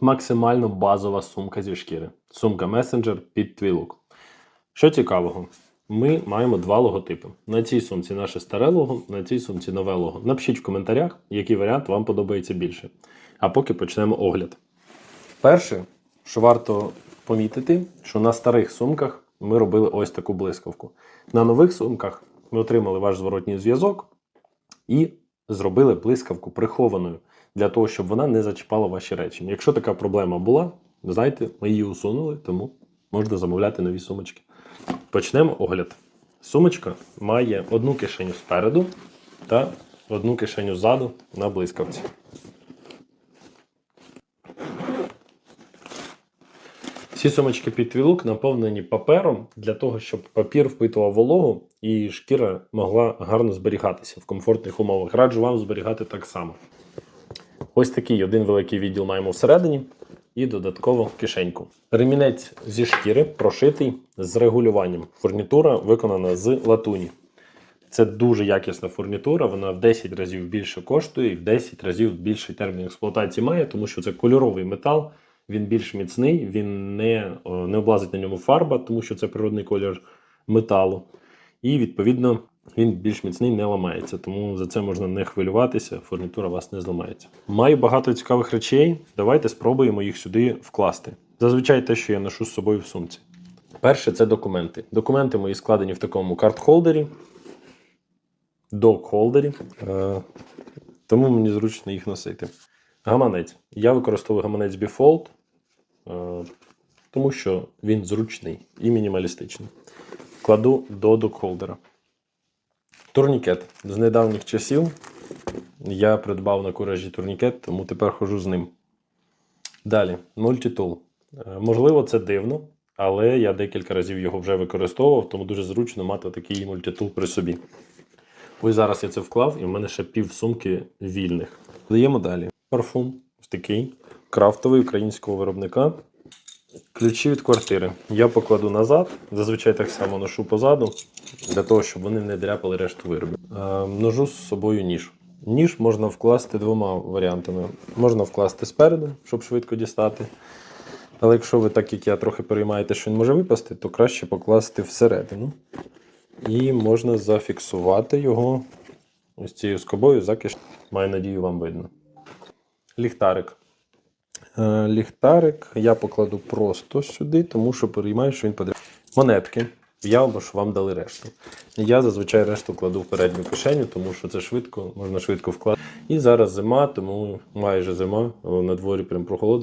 максимально базова сумка зі шкіри. Сумка Messenger під твій лук. Що цікавого, ми маємо два логотипи. На цій сумці наше старе лого, на цій сумці нове лого. Напишіть в коментарях, який варіант вам подобається більше. А поки почнемо огляд. Перше, що варто помітити, що на старих сумках ми робили ось таку блискавку. На нових сумках ми отримали ваш зворотній зв'язок і зробили блискавку прихованою для того, щоб вона не зачіпала ваші речі. Якщо така проблема була, знаєте, ми її усунули, тому можна замовляти нові сумочки. Почнемо огляд. Сумочка має одну кишеню спереду та одну кишеню ззаду на блискавці. Всі сумочки під твій лук наповнені папером для того, щоб папір впитував вологу і шкіра могла гарно зберігатися в комфортних умовах. Раджу вам зберігати так само. Ось такий один великий відділ маємо всередині і додатково кишеньку. Ремінець зі шкіри прошитий з регулюванням. Фурнітура виконана з латуні. Це дуже якісна фурнітура, вона в 10 разів більше коштує і в 10 разів більший термін експлуатації має, тому що це кольоровий метал, він більш міцний, він не, не облазить на ньому фарба, тому що це природний колір металу. І відповідно він більш міцний не ламається, тому за це можна не хвилюватися, фурнітура вас не зламається. Маю багато цікавих речей. Давайте спробуємо їх сюди вкласти. Зазвичай те, що я ношу з собою в сумці. Перше це документи. Документи мої складені в такому карт-холдері, док-холдері, е, тому мені зручно їх носити. Гаманець. Я використовую гаманець Bifold, е, тому що він зручний і мінімалістичний. Кладу до док-холдера. Турнікет. З недавніх часів я придбав на куражі турнікет, тому тепер хожу з ним. Далі, мультитул. Е, Можливо, це дивно, але я декілька разів його вже використовував, тому дуже зручно мати такий мультитул при собі. Ось зараз я це вклав, і в мене ще пів сумки вільних. Даємо далі. Парфум. Такий. Крафтовий українського виробника. Ключі від квартири. Я покладу назад. Зазвичай так само ношу позаду, для того, щоб вони не дряпали решту виробів. Е, ножу з собою ніж. Ніж можна вкласти двома варіантами. Можна вкласти спереду, щоб швидко дістати. Але якщо ви, так як я, трохи переймаєте, що він може випасти, то краще покласти всередину. І можна зафіксувати його ось цією скобою за киш. Маю надію, вам видно. Ліхтарик. Е, Ліхтарик я покладу просто сюди, тому що переймаю, що він паде. Монетки. Я або вам дали решту. Я зазвичай решту кладу в передню кишеню, тому що це швидко, можна швидко вкладати. І зараз зима, тому майже зима, на дворі прям прохолодно.